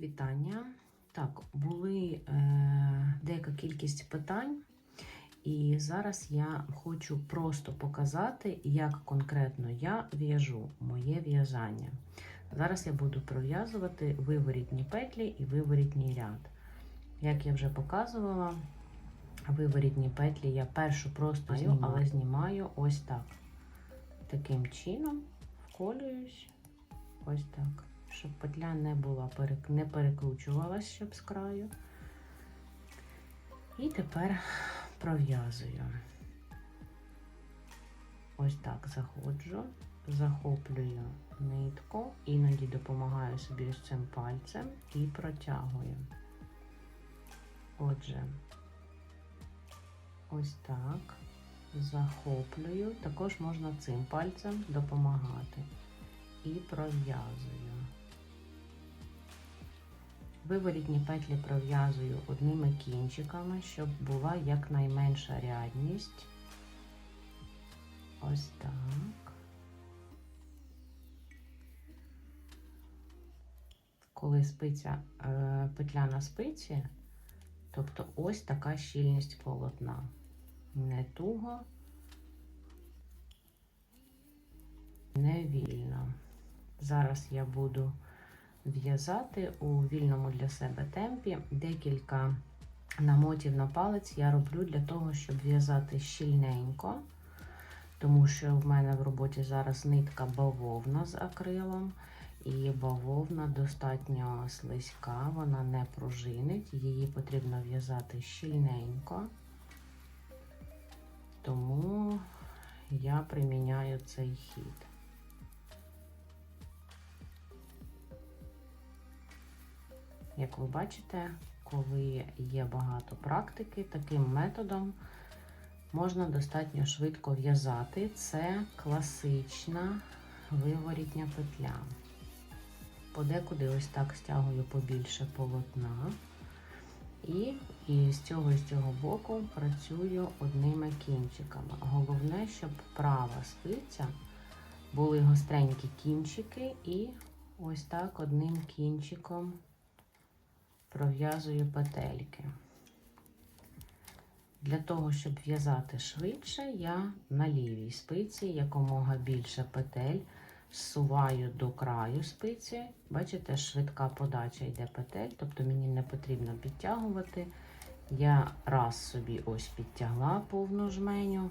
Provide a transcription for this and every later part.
вітання. Так, були е, деяка кількість питань, і зараз я хочу просто показати, як конкретно я в'яжу моє в'язання. Зараз я буду пров'язувати виворітні петлі і виворітній ряд. Як я вже показувала, виворітні петлі я першу просто знімаю, але знімаю ось так. Таким чином вколююсь ось так щоб петля не була, не перекручувалась, щоб з краю. І тепер пров'язую. Ось так заходжу, захоплюю нитку, іноді допомагаю собі з цим пальцем і протягую. Отже, ось так, захоплюю, також можна цим пальцем допомагати і пров'язую. Виворітні петлі пров'язую одними кінчиками, щоб була якнайменша рядність. Ось так. Коли спиця е, петля на спиці, тобто ось така щільність полотна. Не туго, не вільно. Зараз я буду в'язати у вільному для себе темпі. Декілька намотів на палець я роблю для того, щоб в'язати щільненько, тому що в мене в роботі зараз нитка бавовна з акрилом. І бавовна достатньо слизька, вона не пружинить, її потрібно в'язати щільненько, тому я приміняю цей хід. Як ви бачите, коли є багато практики, таким методом можна достатньо швидко в'язати. Це класична виворітня петля. Подекуди ось так стягую побільше полотна. І, і з цього і з цього боку працюю одними кінчиками. Головне, щоб права спиця були гостренькі кінчики, і ось так одним кінчиком пров'язую петельки. Для того, щоб в'язати швидше, я на лівій спиці якомога більше петель зсуваю до краю спиці. Бачите, швидка подача йде петель, тобто мені не потрібно підтягувати. Я раз собі ось підтягла повну жменю.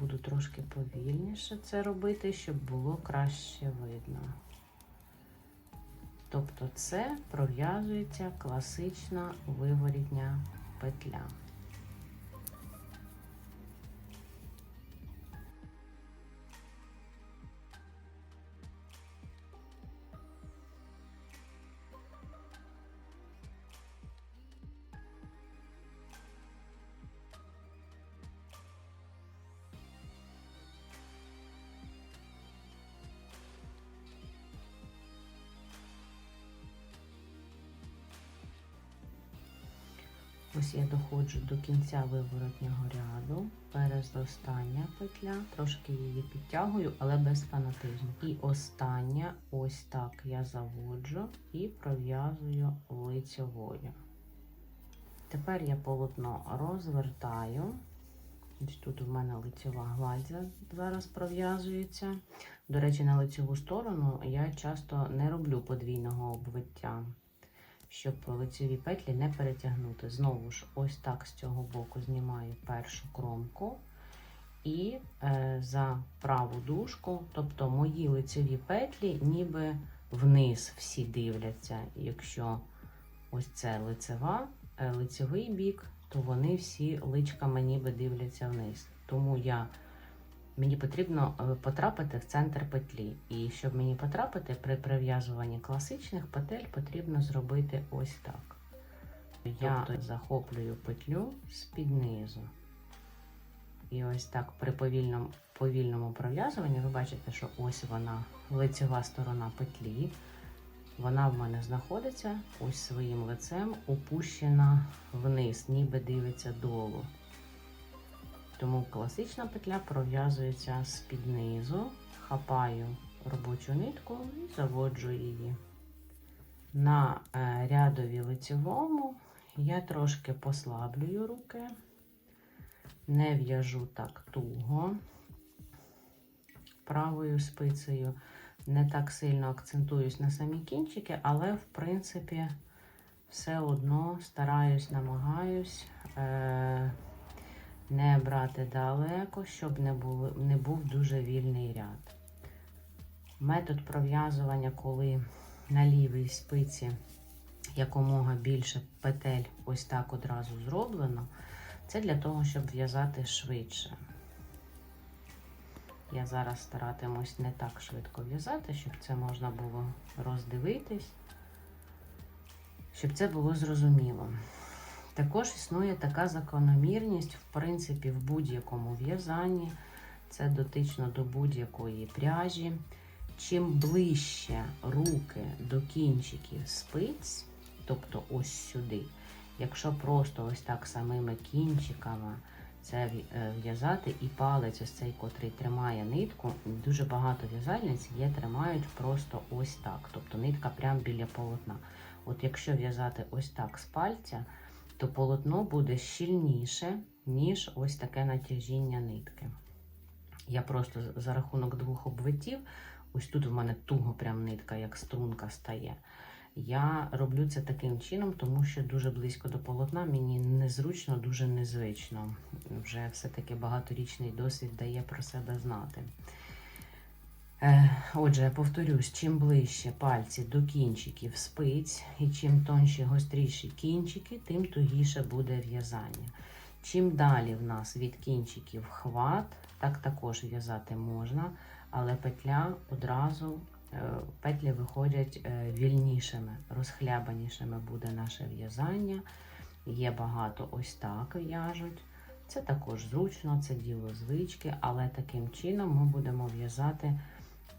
Буду трошки повільніше це робити, щоб було краще видно. Тобто це пров'язується класична виворітня петля. Ось я доходжу до кінця виворотнього ряду, перезростання петля, трошки її підтягую, але без фанатизму. І остання, ось так я заводжу і пров'язую лицьовою. Тепер я полотно розвертаю. Ось тут у мене лицьова гладь зараз пров'язується. До речі, на лицьову сторону я часто не роблю подвійного обвиття щоб лицеві петлі не перетягнути. Знову ж, ось так з цього боку знімаю першу кромку і е, за праву дужку, тобто мої лицеві петлі, ніби вниз всі дивляться. Якщо ось це лицева, е, лицевий бік, то вони всі личками ніби дивляться вниз. Тому я Мені потрібно е, потрапити в центр петлі. І щоб мені потрапити при прив'язуванні класичних петель, потрібно зробити ось так. Я тобто захоплюю петлю з-під низу. І ось так при повільному повільному пров'язуванні ви бачите, що ось вона, лицева сторона петлі. Вона в мене знаходиться ось своїм лицем, опущена вниз, ніби дивиться долу. Тому класична петля пров'язується з під низу, хапаю робочу нитку і заводжу її. На е, рядові лицевому я трошки послаблюю руки, не в'яжу так туго правою спицею, не так сильно акцентуюсь на самі кінчики, але, в принципі, все одно стараюсь, намагаюсь е- не брати далеко, щоб не, було, не був дуже вільний ряд. Метод пров'язування, коли на лівій спиці якомога більше петель ось так одразу зроблено, це для того, щоб в'язати швидше. Я зараз старатимусь не так швидко в'язати, щоб це можна було роздивитись, щоб це було зрозуміло. Також існує така закономірність, в принципі, в будь-якому в'язанні, це дотично до будь-якої пряжі. Чим ближче руки до кінчиків спиць, тобто ось сюди, якщо просто ось так самими кінчиками це в'язати, і палець, ось цей, котрий тримає нитку, дуже багато в'язальниць є, тримають просто ось так. Тобто нитка прямо біля полотна. От якщо в'язати ось так з пальця, то полотно буде щільніше, ніж ось таке натяжіння нитки. Я просто за рахунок двох обвитів, ось тут в мене туго прям нитка, як струнка стає. Я роблю це таким чином, тому що дуже близько до полотна мені незручно, дуже незвично. Вже все-таки багаторічний досвід дає про себе знати. Е, Отже, повторюсь, чим ближче пальці до кінчиків спиць, і чим тонші, гостріші кінчики, тим тугіше буде в'язання. Чим далі в нас від кінчиків хват, так також в'язати можна, але петля одразу е, петлі виходять е, вільнішими, розхлябанішими буде наше в'язання. Є багато ось так в'яжуть. Це також зручно, це діло звички, але таким чином ми будемо в'язати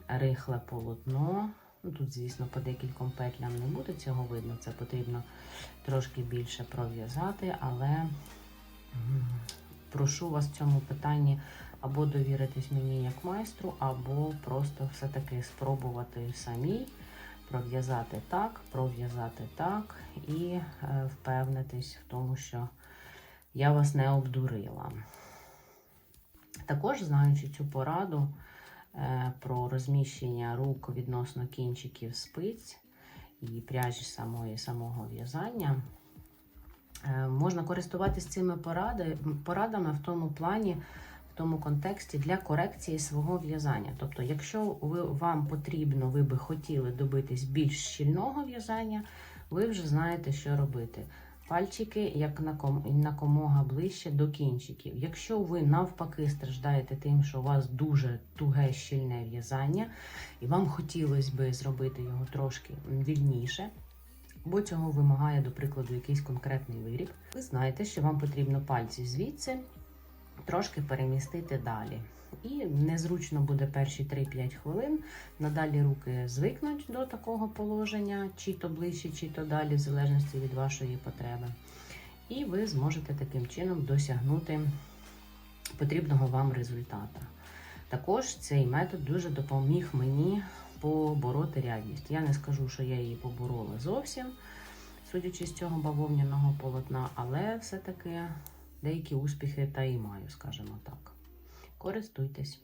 рихле полотно. Ну, Тут, звісно, по декільком петлям не буде цього видно, це потрібно трошки більше пров'язати, але прошу вас в цьому питанні або довіритись мені як майстру, або просто все-таки спробувати самій пров'язати так, пров'язати так і е, впевнитись в тому, що я вас не обдурила. Також, знаючи цю пораду про розміщення рук відносно кінчиків спиць і пряжі самої самого в'язання, е, можна користуватися цими поради, порадами в тому плані, в тому контексті для корекції свого в'язання. Тобто, якщо ви, вам потрібно, ви би хотіли добитись більш щільного в'язання, ви вже знаєте, що робити. Пальчики як накомога ближче до кінчиків. Якщо ви навпаки страждаєте тим, що у вас дуже туге щільне в'язання, і вам хотілося би зробити його трошки вільніше, бо цього вимагає, до прикладу, якийсь конкретний виріб, ви знаєте, що вам потрібно пальці звідси трошки перемістити далі. І незручно буде перші 3-5 хвилин. Надалі руки звикнуть до такого положення, чи то ближче, чи то далі, в залежності від вашої потреби. І ви зможете таким чином досягнути потрібного вам результата. Також цей метод дуже допоміг мені побороти рядність. Я не скажу, що я її поборола зовсім, судячи з цього бавовняного полотна, але все-таки деякі успіхи та і маю, скажімо так. Користуйтесь.